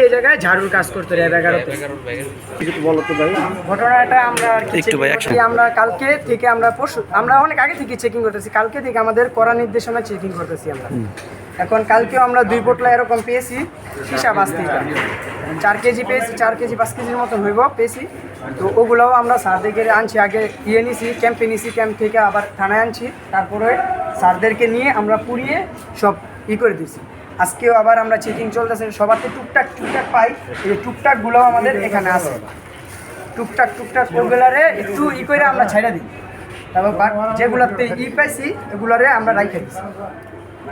এই জায়গায় ঝাড়ুর কাজ করতে র্যাব এগারোতে। ঘটনাটা আমরা আর কি একটু ভাই, একসাথে। আমরা কালকে থেকে আমরা পরশু আমরা অনেক আগে থেকে চেকিং করতেছি কালকে থেকে আমাদের কড়া নির্দেশনা চেকিং করতেছি আমরা। এখন কালকেও আমরা দুই পোটলা এরকম পেয়েছি হিসাব আসতে চার কেজি পেয়েছি চার কেজি পাঁচ কেজির মতন হইব পেয়েছি। তো ওগুলোও আমরা স্যারদেরকে আনছি আগে ইয়ে নিছি ক্যাম্পে নিছি ক্যাম্প থেকে আবার থানায় আনছি। তারপরে স্যারদেরকে নিয়ে আমরা পুড়িয়ে সব ই করে দিচ্ছি আজকেও আবার আমরা চেকিং চলতেছে, সবার তো টুকটাক টুকটাক পাই। এই টুকটাকগুলোও আমাদের এখানে আছে। টুকটাক টুকটাক ওগুলারে একটু ই করে আমরা ছাইড়া দিই। তারপর বাট যেগুলোতে ই পাইছি, এগুলারে আমরা রাইখে দিচ্ছি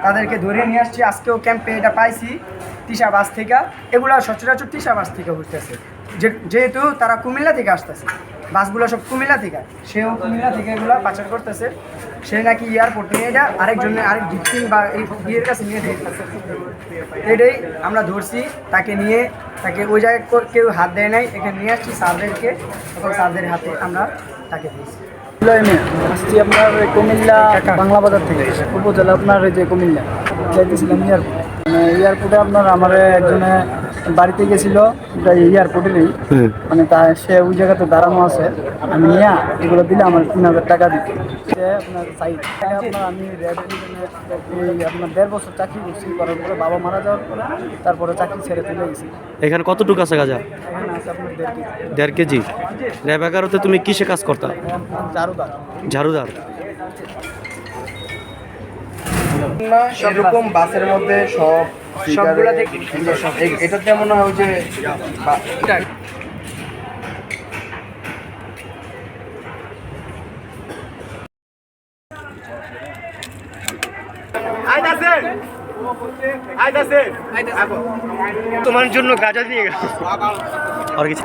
তাদেরকে ধরে নিয়ে আসছি। আজকেও ক্যাম্পে এটা পাইছি, তিশা বাস থেকে। এগুলো সচরাচর তিশা বাস থেকে যে- যেহেতু তারা কুমিল্লা থেকে আসতেছে, বাসগুলো সব কুমিল্লা থেকে, সেও কুমিল্লা থেকে এগুলো পাচার করতেছে, সে নাকি এয়ারপোর্ট নিয়ে এটা আরেকজনের, আরেক ভিকটিম বা এই বিয়ের কাছে নিয়ে দেখতেছে এটাই আমরা ধরছি, তাকে নিয়ে, তাকে ওই জায়গায় কেউ হাত দেয় নাই, এখানে নিয়ে আসছি স্যারদেরকে তখন স্যারদের হাতে আমরা তাকে দিয়েছি। আসছি আপনার কুমিল্লা বাংলা বাজার থেকে, উপজেলা আপনার যে কুমিল্লা, যাইতেছিলাম এয়ারপোর্ট এয়ারপোর্টে আপনার আমার একজনে বাড়িতে গেছিল এয়ারপোর্টেরই মানে তা সে ওই জায়গাতে দাঁড়ানো আছে। আমি নিয়ে এগুলো দিলে আমার তিন হাজার টাকা দিতে সে আপনার সাইড আপনার আমি আপনার দেড় বছর চাকরি করছি করার পরে বাবা মারা যাওয়ার পরে তারপরে চাকরি ছেড়ে চলে গেছি। এখানে কতটুকু আছে গাজা? দেড় কেজি। র্যাব এগারোতে তুমি কিসে কাজ করতা? চারুদার ঝাড়ুদার। সেরকম বাসের মধ্যে সব সবগুলা দেখি। এটা তেমন হয় যে তোমার জন্য গাজা দিয়ে গেছে। আর কিছু